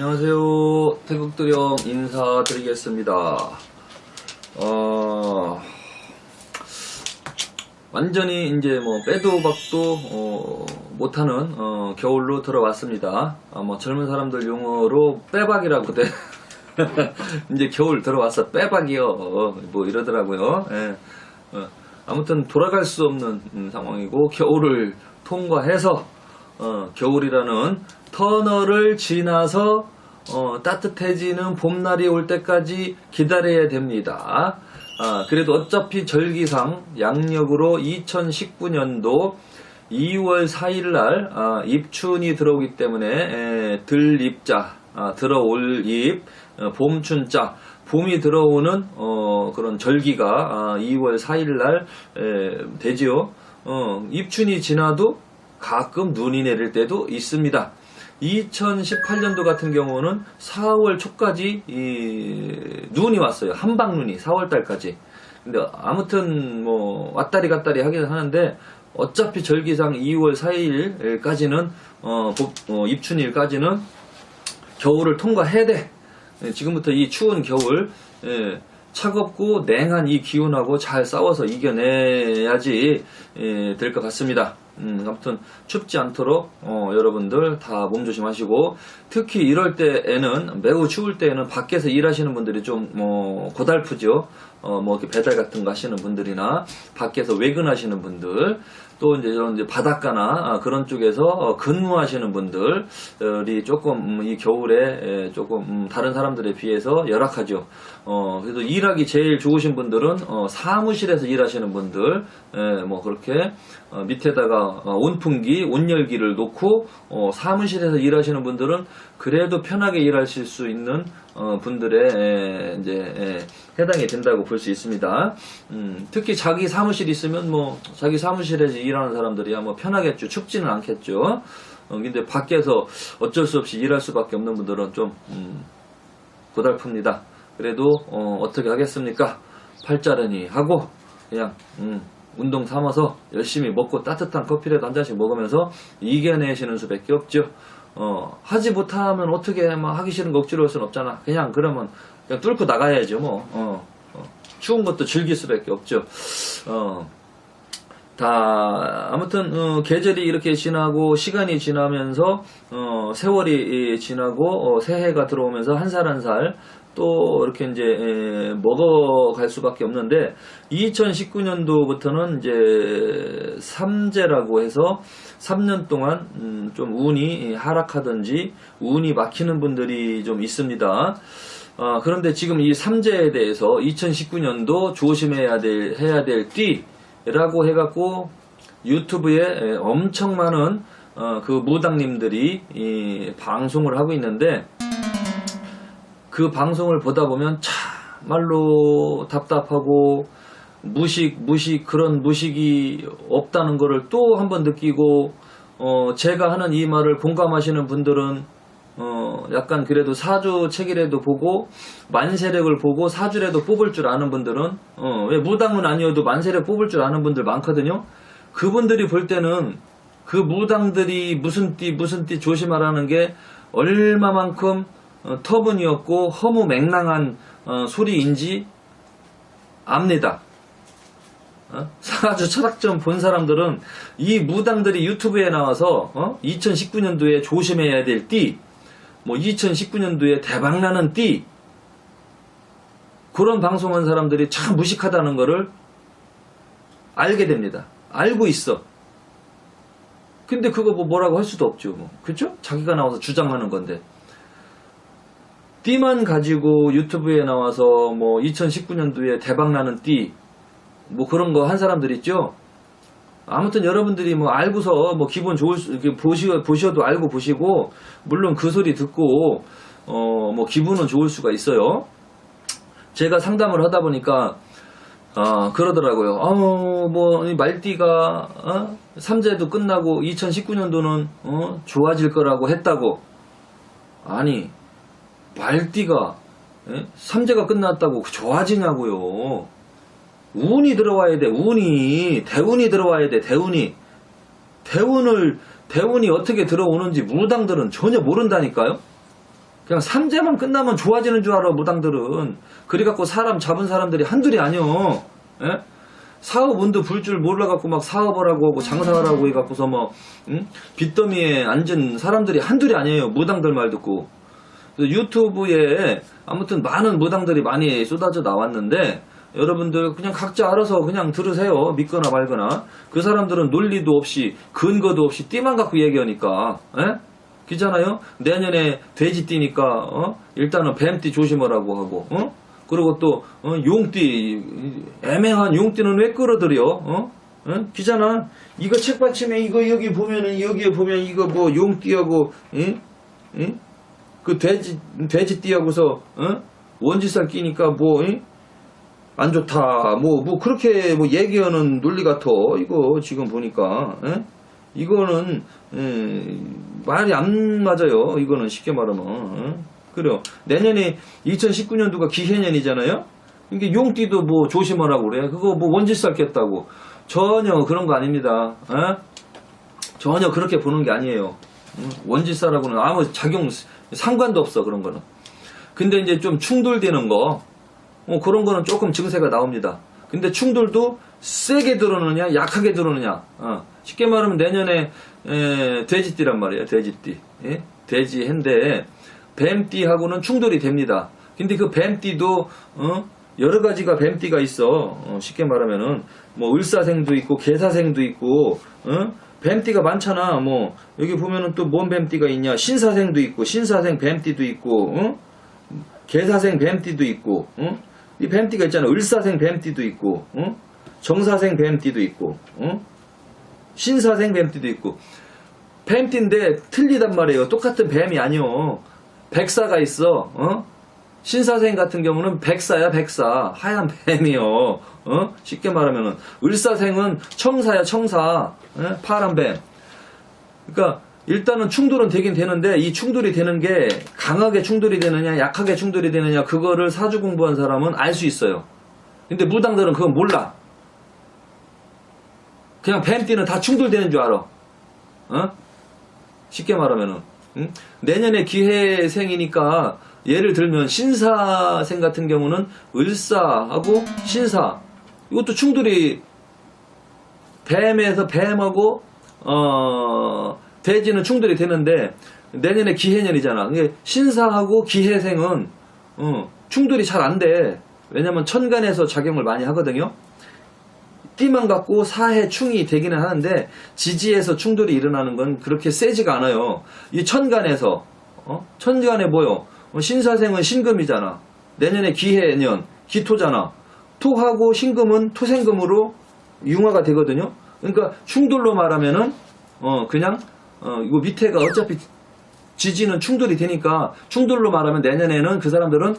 안녕하세요. 태국도령 인사드리겠습니다. 어, 완전히 이제 뭐 빼도 박도 어, 못하는 어, 겨울로 들어왔습니다. 아, 뭐 젊은 사람들 용어로 빼박이라고 돼. 이제 겨울 들어왔어 빼박이요. 어, 뭐 이러더라고요. 예. 어, 아무튼 돌아갈 수 없는 음, 상황이고 겨울을 통과해서 어, 겨울이라는 터널을 지나서 어, 따뜻해지는 봄날이 올 때까지 기다려야 됩니다. 아, 그래도 어차피 절기상 양력으로 2019년도 2월 4일 날 아, 입춘이 들어오기 때문에 에, 들입자 아, 들어올 입 어, 봄춘자 봄이 들어오는 어, 그런 절기가 아, 2월 4일 날 에, 되지요. 어, 입춘이 지나도 가끔 눈이 내릴 때도 있습니다. 2018년도 같은 경우는 4월 초까지 이 눈이 왔어요. 한방눈이 4월 달까지. 근데 아무튼 뭐 왔다리 갔다리 하긴 하는데 어차피 절기상 2월 4일까지는 어, 복- 어, 입춘일까지는 겨울을 통과해야 돼. 예, 지금부터 이 추운 겨울 예, 차갑고 냉한 이 기온하고 잘 싸워서 이겨내야지 예, 될 것 같습니다. 음, 아무튼 춥지 않도록 어, 여러분들 다 몸 조심하시고 특히 이럴 때에는 매우 추울 때에는 밖에서 일하시는 분들이 좀 뭐 고달프죠. 어, 뭐 이렇게 배달 같은 거 하시는 분들이나 밖에서 외근하시는 분들 또 이제 이런 이제 바닷가나 아, 그런 쪽에서 어, 근무하시는 분들이 조금 음, 이 겨울에 에, 조금 음, 다른 사람들에 비해서 열악하죠. 어, 그래도 일하기 제일 좋으신 분들은 어, 사무실에서 일하시는 분들, 에, 뭐 그렇게 어, 밑에다가 어, 온풍기, 온열기를 놓고 어, 사무실에서 일하시는 분들은 그래도 편하게 일하실 수 있는 어, 분들의 에, 이제 에, 해당이 된다고 볼 수 있습니다. 음, 특히 자기 사무실 있으면 뭐 자기 사무실에서 일하는 사람들이야 뭐 편하겠죠. 춥지는 않겠죠. 어, 근데 밖에서 어쩔 수 없이 일할 수밖에 없는 분들은 좀 음, 고달픕니다. 그래도 어, 떻게 하겠습니까? 팔자르니 하고 그냥 음, 운동 삼아서 열심히 먹고 따뜻한 커피라도 한 잔씩 먹으면서 이겨내시는 수밖에 없죠. 어, 하지 못하면 어떻게 막 하기 싫은 거 억지로 할 수는 없잖아. 그냥 그러면 그냥 뚫고 나가야죠 뭐. 어, 어. 추운 것도 즐길 수밖에 없죠. 어, 다 아무튼 어, 계절이 이렇게 지나고 시간이 지나면서 어, 세월이 지나고 어, 새해가 들어오면서 한 살 한살 또 이렇게 이제 에, 먹어갈 수밖에 없는데 2019년도부터는 이제 삼재라고 해서 3년 동안 음, 좀 운이 하락하든지 운이 막히는 분들이 좀 있습니다. 아, 그런데 지금 이 삼재에 대해서 2019년도 조심해야 될 해야 될 띠라고 해갖고 유튜브에 에, 엄청 많은 어, 그 무당님들이 이 방송을 하고 있는데 그 방송을 보다 보면 참말로 답답하고 무식 무식 그런 무식이 없다는 거를 또한 번 느끼고 어 제가 하는 이 말을 공감하시는 분들은 어 약간 그래도 사주 책이라도 보고 만세력을 보고 사주라도 뽑을 줄 아는 분들은 어 왜 무당은 아니어도 만세력 뽑을 줄 아는 분들 많거든요. 그분들이 볼 때는 그 무당들이 무슨 띠 무슨 띠 조심하라는 게 얼마만큼 어, 터무니없고 허무 맹랑한 어, 소리인지 압니다. 어? 사주 철학점 본 사람들은 이 무당들이 유튜브에 나와서 2019년도에 조심해야 될 띠, 뭐 2019년도에 대박나는 띠 그런 방송한 사람들이 참 무식하다는 거를 알게 됩니다. 알고 있어. 근데 그거 뭐 뭐라고 할 수도 없죠. 뭐. 그죠? 자기가 나와서 주장하는 건데. 띠만 가지고 유튜브에 나와서 뭐 2019년도에 대박나는 띠, 뭐 그런 거 한 사람들 있죠? 아무튼 여러분들이 뭐 알고서 뭐 기분 좋을 수, 이렇게 보시, 보셔도 알고 보시고, 물론 그 소리 듣고, 어, 뭐 기분은 좋을 수가 있어요. 제가 상담을 하다 보니까, 아, 그러더라고요. 어, 뭐, 이 말띠가, 어? 삼재도 끝나고 2019년도는, 어, 좋아질 거라고 했다고. 아니, 말띠가, 예? 삼재가 끝났다고 좋아지냐고요. 운이 들어와야 돼, 운이. 대운이 들어와야 돼, 대운이. 대운을, 대운이 어떻게 들어오는지 무당들은 전혀 모른다니까요? 그냥 삼재만 끝나면 좋아지는 줄 알아 무당들은 그래갖고 사람 잡은 사람들이 한둘이 아니여 예? 사업 운도 불 줄 몰라갖고 막 사업을 하고 하고 장사를 하고 해갖고서 뭐 응? 빚더미에 앉은 사람들이 한둘이 아니에요 무당들 말 듣고 유튜브에 아무튼 많은 무당들이 많이 쏟아져 나왔는데 여러분들 그냥 각자 알아서 그냥 들으세요 믿거나 말거나 그 사람들은 논리도 없이 근거도 없이 띠만 갖고 얘기하니까 예? 그잖아요 내년에 돼지 띠니까 어? 일단은 뱀띠 조심하라고 하고 어? 그리고 또 어? 용띠 애매한 용띠는 왜 끌어들여 어? 어? 기잖아 이거 책받침에 이거 여기 보면은 여기에 보면 이거 뭐 용띠하고 응? 응? 그 돼지 돼지 띠하고서 어? 원지살 끼니까 뭐 응? 안 좋다 뭐뭐 그렇게 뭐 얘기하는 논리 같아 이거 지금 보니까 예? 이거는 예, 말이 안 맞아요 이거는 쉽게 말하면 예? 그래요 내년에 2019년도가 기해년이잖아요 이게 용띠도 뭐 조심하라고 그래 그거 뭐 원지살 깼다고 전혀 그런 거 아닙니다 예? 전혀 그렇게 보는 게 아니에요 응? 원지살하고는 아무 작용 상관도 없어 그런 거는 근데 이제 좀 충돌되는 거 어, 그런 거는 조금 증세가 나옵니다. 근데 충돌도 세게 들어오느냐, 약하게 들어오느냐. 어, 쉽게 말하면 내년에 에, 돼지띠란 말이에요. 돼지띠. 예? 돼지인데 뱀띠하고는 충돌이 됩니다. 근데 그 뱀띠도 어, 여러 가지가 뱀띠가 있어. 어, 쉽게 말하면은 뭐 을사생도 있고 개사생도 있고 어? 뱀띠가 많잖아. 뭐 여기 보면은 또 뭔 뱀띠가 있냐? 신사생도 있고 신사생 뱀띠도 있고 어? 개사생 뱀띠도 있고, 응? 이 뱀띠가 있잖아. 을사생 뱀띠도 있고, 응? 정사생 뱀띠도 있고, 응? 신사생 뱀띠도 있고. 뱀띠인데 틀리단 말이에요. 똑같은 뱀이 아니요. 백사가 있어, 어? 신사생 같은 경우는 백사야, 백사. 하얀 뱀이요. 어? 쉽게 말하면은. 을사생은 청사야, 청사. 예? 파란 뱀. 그러니까 일단은 충돌은 되긴 되는데 이 충돌이 되는 게 강하게 충돌이 되느냐 약하게 충돌이 되느냐 그거를 사주 공부한 사람은 알 수 있어요. 근데 무당들은 그건 몰라. 그냥 뱀띠는 다 충돌되는 줄 알아. 어? 쉽게 말하면은 응? 내년에 기해생이니까 예를 들면 신사생 같은 경우는 을사하고 신사 이것도 충돌이 뱀에서 뱀하고 어 돼지는 충돌이 되는데 내년에 기해년이잖아. 신사하고 기해생은 어, 충돌이 잘 안 돼. 왜냐면 천간에서 작용을 많이 하거든요. 띠만 갖고 사해 충이 되기는 하는데 지지에서 충돌이 일어나는 건 그렇게 세지가 않아요. 이 천간에서 어? 천간에 뭐요? 어, 신사생은 신금이잖아. 내년에 기해년 기토잖아. 토하고 신금은 토생금으로 융화가 되거든요. 그러니까 충돌로 말하면은 어 그냥 어 이거 밑에가 어차피 지지는 충돌이 되니까 충돌로 말하면 내년에는 그 사람들은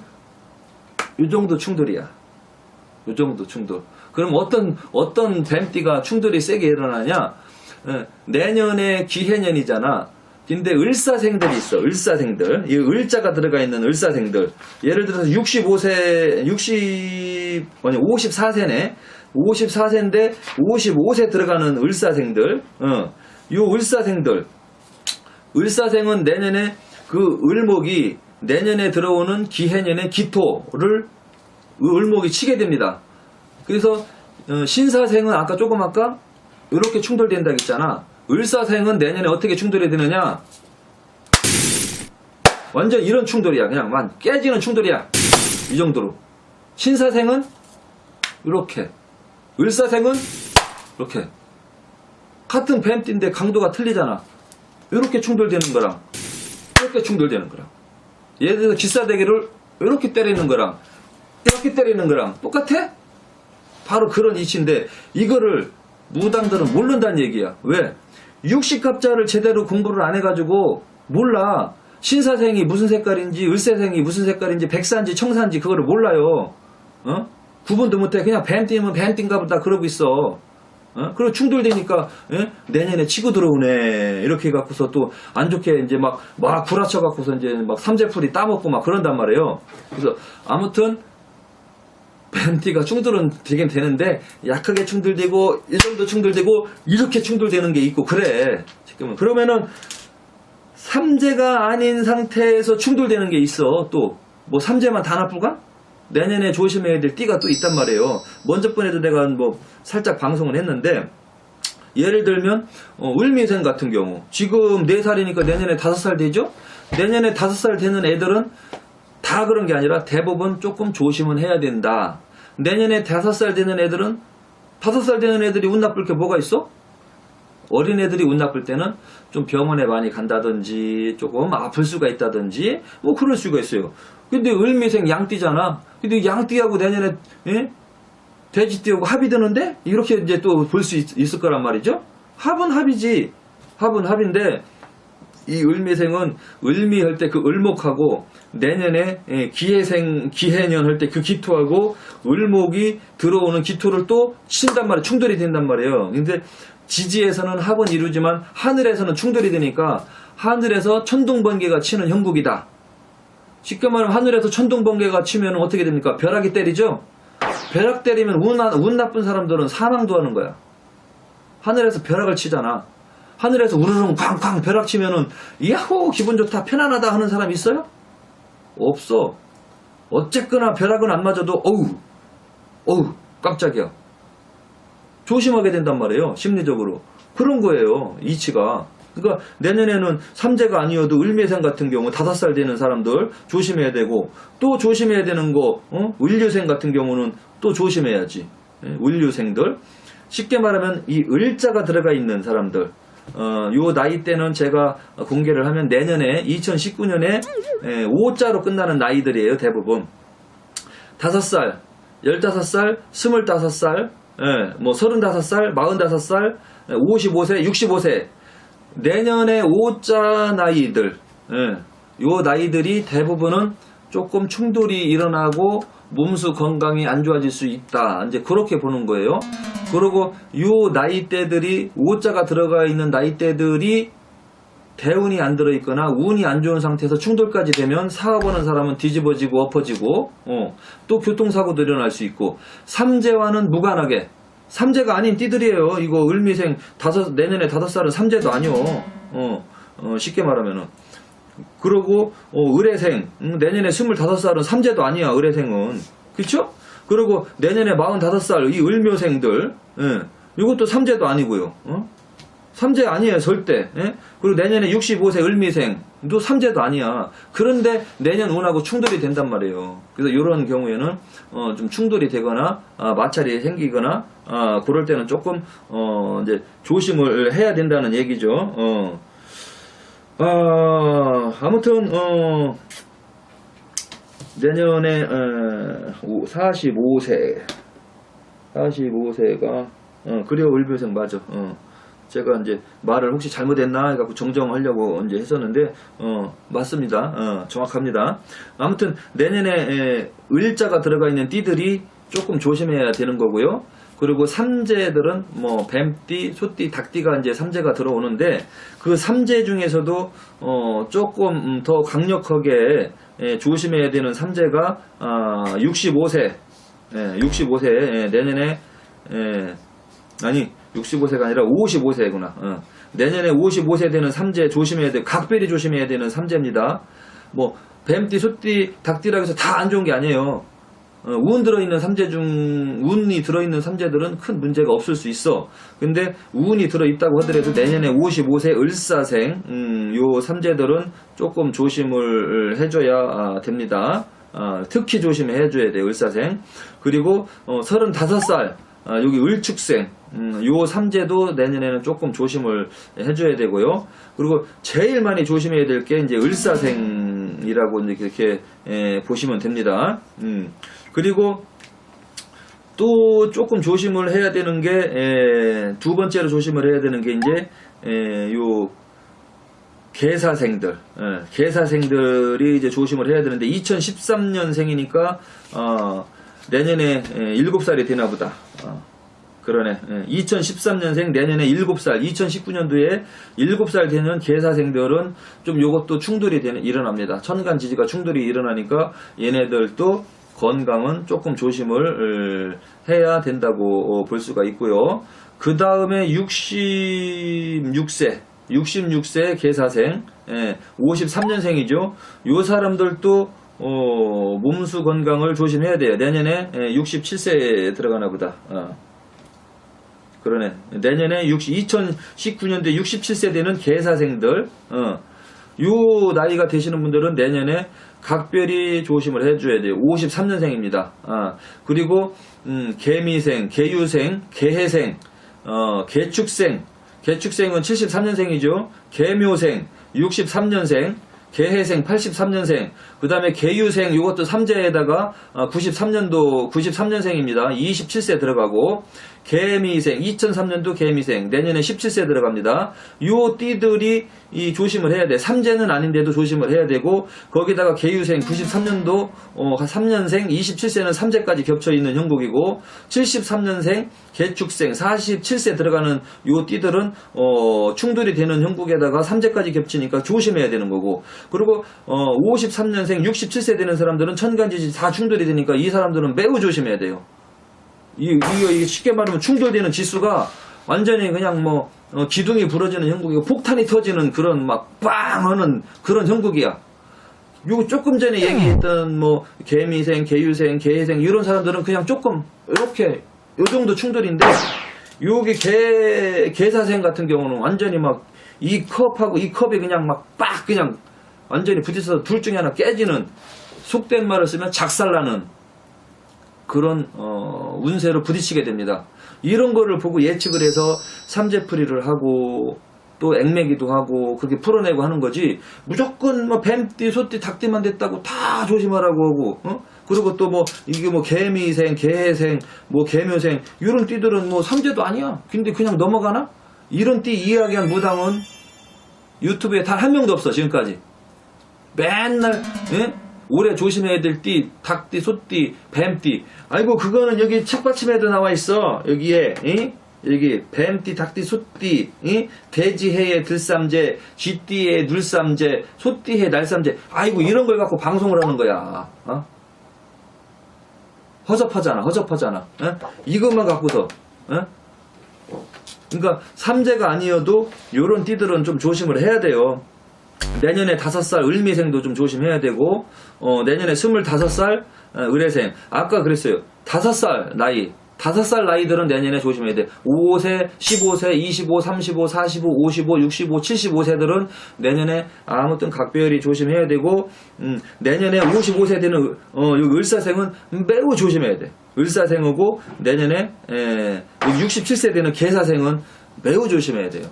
이 정도 충돌이야. 이 정도 충돌. 그럼 어떤 어떤 뱀띠가 충돌이 세게 일어나냐? 어, 내년에 기해년이잖아. 근데 을사생들이 있어. 을사생들. 이 을자가 들어가 있는 을사생들. 예를 들어서 65세, 60 아니 54세네. 54세인데 55세 들어가는 을사생들. 어. 요 을사생들. 을사생은 내년에 그 을목이 내년에 들어오는 기해년의 기토를 그 을목이 치게 됩니다. 그래서 어, 신사생은 아까 조금 아까 이렇게 충돌된다 했잖아. 을사생은 내년에 어떻게 충돌이 되느냐? 완전 이런 충돌이야. 그냥 만 깨지는 충돌이야. 이 정도로. 신사생은 이렇게. 을사생은 이렇게. 같은 뱀띠인데 강도가 틀리잖아. 이렇게 충돌되는 거랑 이렇게 충돌되는 거랑 예를 들어서 기사대기를 이렇게 때리는 거랑 이렇게 때리는 거랑 똑같아? 바로 그런 이치인데 이거를 무당들은 모른다는 얘기야. 왜? 육식갑자를 제대로 공부를 안 해가지고 몰라. 신사생이 무슨 색깔인지 을사생이 무슨 색깔인지 백사인지 청사인지 그거를 몰라요. 어? 구분도 못해. 그냥 뱀띠면 뱀띠인가 보다 그러고 있어. 어? 그리고 충돌되니까 예? 내년에 치고 들어오네 이렇게 해갖고서 또 안 좋게 이제 막막 구라쳐 갖고서 이제 막 삼재풀이 따먹고 막 그런단 말이에요. 그래서 아무튼 뱀띠가 충돌은 되긴 되는데 약하게 충돌되고 이 정도 충돌되고 이렇게 충돌되는 게 있고 그래 지금은 그러면은 삼재가 아닌 상태에서 충돌되는 게 있어. 또, 뭐 삼재만 다 나쁠까? 내년에 조심해야 될 띠가 또 있단 말이에요. 먼저 번에도 내가 뭐 살짝 방송을 했는데, 예를 들면, 어, 을미생 같은 경우, 지금 4살이니까 내년에 5살 되죠? 내년에 5살 되는 애들은 다 그런 게 아니라 대부분 조금 조심은 해야 된다. 내년에 5살 되는 애들은 5살 되는 애들이 운 나쁠 게 뭐가 있어? 어린 애들이 운 나쁠 때는 좀 병원에 많이 간다든지 조금 아플 수가 있다든지 뭐 그럴 수가 있어요. 근데 을미생 양띠잖아. 근데 양띠하고 내년에 예? 돼지띠하고 합이 드는데 이렇게 이제 또 볼 수 있을 거란 말이죠. 합은 합이지. 합은 합인데 이 을미생은 을미할 때 그 을목하고 내년에 예, 기해생 기해년 할 때 그 기토하고 을목이 들어오는 기토를 또 친단 말이에요. 충돌이 된단 말이에요. 근데 지지에서는 합은 이루지만 하늘에서는 충돌이 되니까 하늘에서 천둥번개가 치는 형국이다. 쉽게 말하면 하늘에서 천둥번개가 치면 어떻게 됩니까? 벼락이 때리죠? 벼락 때리면 운, 나- 운 나쁜 사람들은 사망도 하는 거야. 하늘에서 벼락을 치잖아. 하늘에서 우르릉 쾅쾅 벼락 치면은 야호 기분 좋다 편안하다 하는 사람 있어요? 없어. 어쨌거나 벼락은 안 맞아도 어우 어우 깜짝이야. 조심하게 된단 말이에요. 심리적으로. 그런 거예요. 이치가. 그러니까 내년에는 삼재가 아니어도 을미생 같은 경우 다섯 살 되는 사람들 조심해야 되고 또 조심해야 되는 거 어? 을류생 같은 경우는 또 조심해야지. 예, 을류생들. 쉽게 말하면 이 을자가 들어가 있는 사람들 어, 요 나이 때는 제가 공개를 하면 내년에 2019년에 5자로 끝나는 나이들이에요 대부분. 5살, 15살, 25살, 예, 뭐 35살, 45살, 55세, 65세. 내년에 5자 나이들 예, 요 나이들이 대부분은 조금 충돌이 일어나고 몸수 건강이 안 좋아질 수 있다. 이제 그렇게 보는 거예요. 그리고 요 나이대들이 5자가 들어가 있는 나이대들이 대운이 안 들어있거나 운이 안 좋은 상태에서 충돌까지 되면 사업하는 사람은 뒤집어지고 엎어지고 어, 또 교통사고도 일어날 수 있고 삼재와는 무관하게 삼재가 아닌 띠들이에요. 이거 을미생 다섯 내년에 다섯 살은 삼재도 아니요. 어, 어, 쉽게 말하면은 그리고 어, 의뢰생 음, 내년에 25살은 삼재도 아니야 의뢰생은 그쵸? 그리고 내년에 45살 이 을묘생들 예, 이것도 삼재도 아니고요 어? 삼재 아니에요 절대 예? 그리고 내년에 65세 을미생 도 삼재도 아니야 그런데 내년 운하고 충돌이 된단 말이에요 그래서 이런 경우에는 어, 좀 충돌이 되거나 아, 마찰이 생기거나 아, 그럴 때는 조금 어, 이제 조심을 해야 된다는 얘기죠 어. 아, 아무튼, 어, 내년에, 어, 오- 45세, 45세가, 어, 그래요, 을묘생 맞아. 어. 제가 이제 말을 혹시 잘못했나 해갖고 정정하려고 이제 했었는데, 어, 맞습니다. 어, 정확합니다. 아무튼, 내년에, 에, 을자가 들어가 있는 띠들이 조금 조심해야 되는 거고요. 그리고 삼재들은 뭐 뱀띠, 소띠, 닭띠가 이제 삼재가 들어오는데 그 삼재 중에서도 어 조금 음, 더 강력하게 예, 조심해야 되는 삼재가 아 65세, 예, 65세 예, 내년에 예, 아니 65세가 아니라 55세구나. 어. 내년에 55세 되는 삼재 조심해야 돼. 각별히 조심해야 되는 삼재입니다. 뭐 뱀띠, 소띠, 닭띠라고 해서 다 안 좋은 게 아니에요. 어, 운 들어있는 삼재 중, 운이 들어있는 삼재들은 큰 문제가 없을 수 있어. 근데 운이 들어있다고 하더라도 내년에 55세 을사생, 음, 요 삼재들은 조금 조심을 해줘야 아, 됩니다. 아, 특히 조심해 줘야 돼요, 을사생. 그리고, 어, 35살, 아, 여기 을축생, 음, 요 삼재도 내년에는 조금 조심을 해줘야 되고요. 그리고 제일 많이 조심해야 될 게 이제 을사생이라고 이렇게 에, 보시면 됩니다. 음, 그리고 또 조금 조심을 해야 되는 게 두 번째로 조심을 해야 되는 게 이제 에, 요 개사생들, 예, 개사생들이 이제 조심을 해야 되는데 2013년생이니까 어, 내년에 예, 7살이 되나 보다. 어, 그러네. 2013년생 내년에 7살, 2019년도에 7살 되는 개사생들은 좀 요것도 충돌이 되는, 일어납니다. 천간 지지가 충돌이 일어나니까 얘네들도 건강은 조금 조심을 어, 해야 된다고 어, 볼 수가 있고요. 그 다음에 66세, 66세 개사생, 53년생이죠. 요 사람들도 어, 몸수 건강을 조심해야 돼요. 내년에 67세에 들어가나 보다. 어. 그러네. 내년에 60, 2019년도에 67세 되는 개사생들, 어, 요 나이가 되시는 분들은 내년에 각별히 조심을 해줘야 돼요. 53년생입니다. 아, 그리고 음, 개미생, 개유생, 개해생, 어, 개축생, 개축생은 73년생이죠. 개묘생, 63년생, 개해생 83년생, 그 다음에 개유생 이것도 3제에다가 93년도 93년생입니다. 27세 들어가고 개미생 2003년도 개미생 내년에 17세 들어갑니다. 요 띠들이 이 조심을 해야 돼. 3제는 아닌데도 조심을 해야 되고 거기다가 개유생 93년도 어, 3년생 27세는 3제까지 겹쳐 있는 형국이고 73년생 개축생 47세 들어가는 요 띠들은 어, 충돌이 되는 형국에다가 3제까지 겹치니까 조심해야 되는 거고 그리고 어, 53년생 67세 되는 사람들은 천간지지 다 충돌이 되니까 이 사람들은 매우 조심해야 돼요. 이, 이거, 이게 쉽게 말하면 충돌되는 지수가 완전히 그냥 뭐, 어, 기둥이 부러지는 형국이고 폭탄이 터지는 그런 막 빵 하는 그런 형국이야. 요 조금 전에 얘기했던 뭐, 개미생, 개유생, 개해생, 이런 사람들은 그냥 조금, 이렇게, 요 정도 충돌인데, 요게 개, 개사생 같은 경우는 완전히 막, 이 컵하고 이 컵이 그냥 막 빡, 그냥 완전히 부딪혀서 둘 중에 하나 깨지는, 속된 말을 쓰면 작살나는, 그런 어, 운세로 부딪히게 됩니다. 이런 거를 보고 예측을 해서 삼재풀이를 하고 또 액매기도 하고 그렇게 풀어내고 하는 거지 무조건 뭐 뱀띠, 소띠, 닭띠만 됐다고 다 조심하라고 하고 어? 그리고 또 뭐 이게 뭐 개미생, 개해생, 뭐 개묘생 이런 띠들은 뭐 삼재도 아니야. 근데 그냥 넘어가나? 이런 띠 이야기한 무당은 유튜브에 단 한 명도 없어 지금까지. 맨날 예? 올해 조심해야 될 띠, 닭띠, 소띠, 뱀띠. 아이고 그거는 여기 책받침에도 나와 있어. 여기에 이? 여기 뱀띠, 닭띠, 소띠, 이? 돼지해의 들삼재, 쥐띠의 눌삼재, 소띠해 날삼재. 아이고 이런 걸 갖고 방송을 하는 거야. 어? 허접하잖아, 허접하잖아. 어? 이것만 갖고서. 어? 그러니까 삼재가 아니어도 요런 띠들은 좀 조심을 해야 돼요. 내년에 다섯 살 을미생도 좀 조심해야 되고 어, 내년에 스물다섯 살 어, 을해생. 아까 그랬어요. 다섯 살 나이. 다섯 살 나이들은 내년에 조심해야 돼. 5세, 15세, 25, 35, 45, 55, 65, 75세들은 내년에 아무튼 각별히 조심해야 되고 음, 내년에 55세 되는 어, 요 을사생은 매우 조심해야 돼. 을사생하고 내년에 에, 67세 되는 개사생은 매우 조심해야 돼요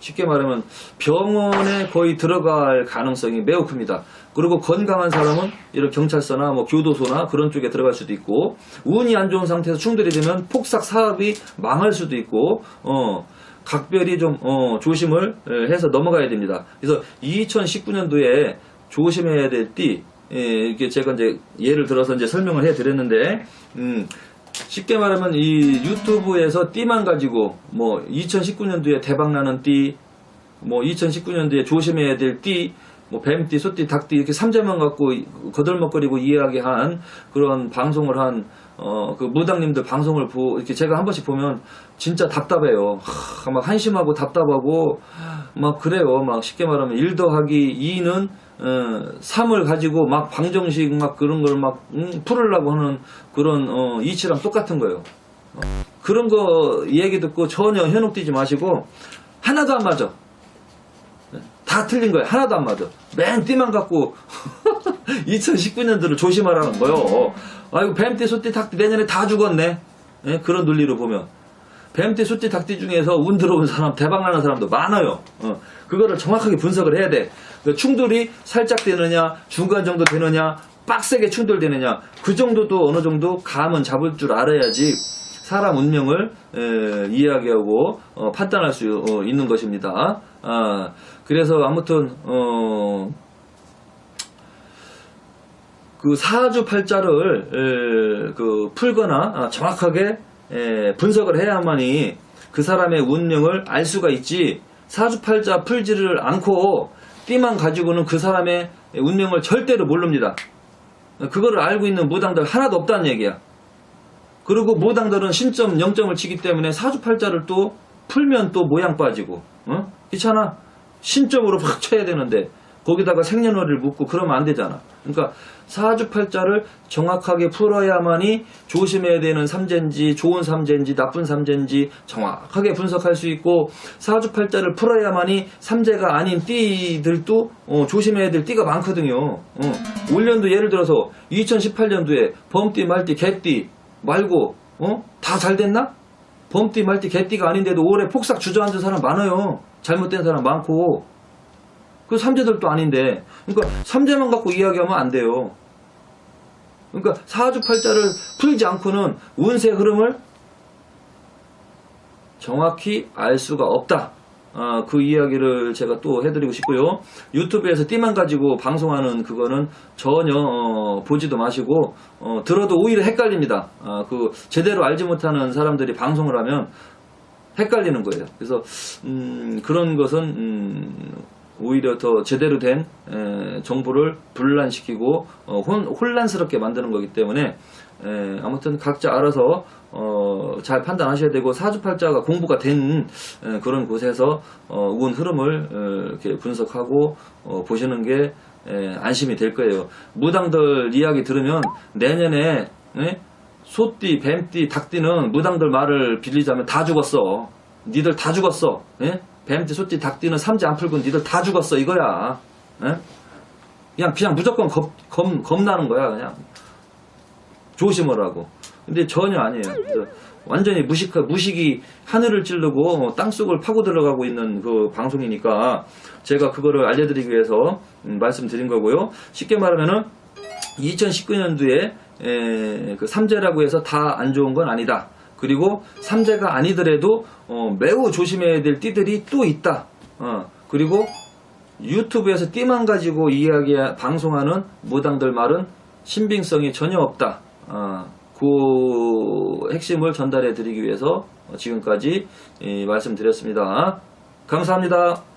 쉽게 말하면 병원에 거의 들어갈 가능성이 매우 큽니다. 그리고 건강한 사람은 이런 경찰서나 뭐 교도소나 그런 쪽에 들어갈 수도 있고 운이 안 좋은 상태에서 충돌이 되면 폭삭 사업이 망할 수도 있고 어 각별히 좀 어, 조심을 에, 해서 넘어가야 됩니다. 그래서 2019년도에 조심해야 될 띠, 예, 이게 제가 이제 예를 들어서 이제 설명을 해드렸는데, 음, 쉽게 말하면 이 유튜브에서 띠만 가지고 뭐 2019년도에 대박 나는 띠, 뭐 2019년도에 조심해야 될 띠, 뭐 뱀띠, 소띠, 닭띠 이렇게 삼재만 갖고 거들먹거리고 이야기한 그런 방송을 한 어, 그 무당님들 방송을 보, 이렇게 제가 한 번씩 보면 진짜 답답해요. 하, 막 한심하고 답답하고 막 그래요. 막 쉽게 말하면 1 더하기 2는 어, 3을 가지고 막 방정식 막 그런 걸막 음, 풀으려고 하는 그런 어, 이치랑 똑같은 거예요. 어, 그런 거 얘기 듣고 전혀 현혹되지 마시고 하나도 안 맞아. 다 틀린 거예요. 하나도 안 맞아. 맨 띠만 갖고 2019년도를 조심하라는 거예요. 아이고 뱀띠, 소띠, 닭띠 내년에 다 죽었네. 예, 그런 논리로 보면 뱀띠, 소띠, 닭띠 중에서 운 들어온 사람, 대박 나는 사람도 많아요. 어, 그거를 정확하게 분석을 해야 돼. 그 충돌이 살짝 되느냐, 중간 정도 되느냐, 빡세게 충돌되느냐, 그 정도도 어느 정도 감은 잡을 줄 알아야지 사람 운명을 에, 이야기하고 어, 판단할 수 어, 있는 것입니다. 아, 그래서 아무튼 어, 그 사주팔자를 에, 그 풀거나 아, 정확하게 에, 분석을 해야만이 그 사람의 운명을 알 수가 있지 사주팔자 풀지를 않고 띠만 가지고는 그 사람의 운명을 절대로 모릅니다. 그거를 알고 있는 무당들 하나도 없다는 얘기야. 그리고 무당들은 신점 0점을 치기 때문에 사주팔자를 또 풀면 또 모양 빠지고 어? 귀찮아 신점으로 확 쳐야 되는데 거기다가 생년월일 묻고 그러면 안 되잖아. 그러니까 사주팔자를 정확하게 풀어야만이 조심해야 되는 삼재인지 좋은 삼재인지 나쁜 삼재인지 정확하게 분석할 수 있고 사주팔자를 풀어야만이 삼재가 아닌 띠들도 어, 조심해야 될 띠가 많거든요. 어. 올년도 예를 들어서 2018년도에 범띠, 말띠, 개띠 말고 어? 다 잘 됐나? 범띠, 말띠, 개띠가 아닌데도 올해 폭삭 주저앉은 사람 많아요. 잘못된 사람 많고 그 삼재들도 아닌데 그러니까 삼재만 갖고 이야기하면 안 돼요. 그러니까 사주팔자를 풀지 않고는 운세 흐름을 정확히 알 수가 없다. 아, 그 이야기를 제가 또 해드리고 싶고요. 유튜브에서 띠만 가지고 방송하는 그거는 전혀 어, 보지도 마시고 어, 들어도 오히려 헷갈립니다. 아, 그 제대로 알지 못하는 사람들이 방송을 하면 헷갈리는 거예요. 그래서 음, 그런 것은 음, 오히려 더 제대로 된 에, 정보를 분란시키고 어, 혼, 혼란스럽게 만드는 거기 때문에 에, 아무튼 각자 알아서 어, 잘 판단하셔야 되고 사주팔자가 공부가 된 에, 그런 곳에서 어, 운 흐름을 어, 이렇게 분석하고 어, 보시는 게 에, 안심이 될 거예요. 무당들 이야기 들으면 내년에 에? 소띠, 뱀띠, 닭띠는 무당들 말을 빌리자면 다 죽었어. 니들 다 죽었어. 예? 뱀띠, 소띠, 닭띠는 삼재 안 풀고 니들 다 죽었어 이거야. 예? 그냥 그냥 무조건 겁, 겁, 겁나는 거야 그냥 조심하라고. 근데 전혀 아니에요. 완전히 무식 무식이 하늘을 찌르고 어, 땅속을 파고 들어가고 있는 그 방송이니까 제가 그거를 알려드리기 위해서 음, 말씀드린 거고요. 쉽게 말하면은 2019년도에 그 삼재라고 해서 다 안 좋은 건 아니다. 그리고 삼재가 아니더라도 어, 매우 조심해야 될 띠들이 또 있다. 어, 그리고 유튜브에서 띠만 가지고 이야기 방송하는 무당들 말은 신빙성이 전혀 없다. 어, 그 핵심을 전달해 드리기 위해서 지금까지 이, 말씀드렸습니다. 감사합니다.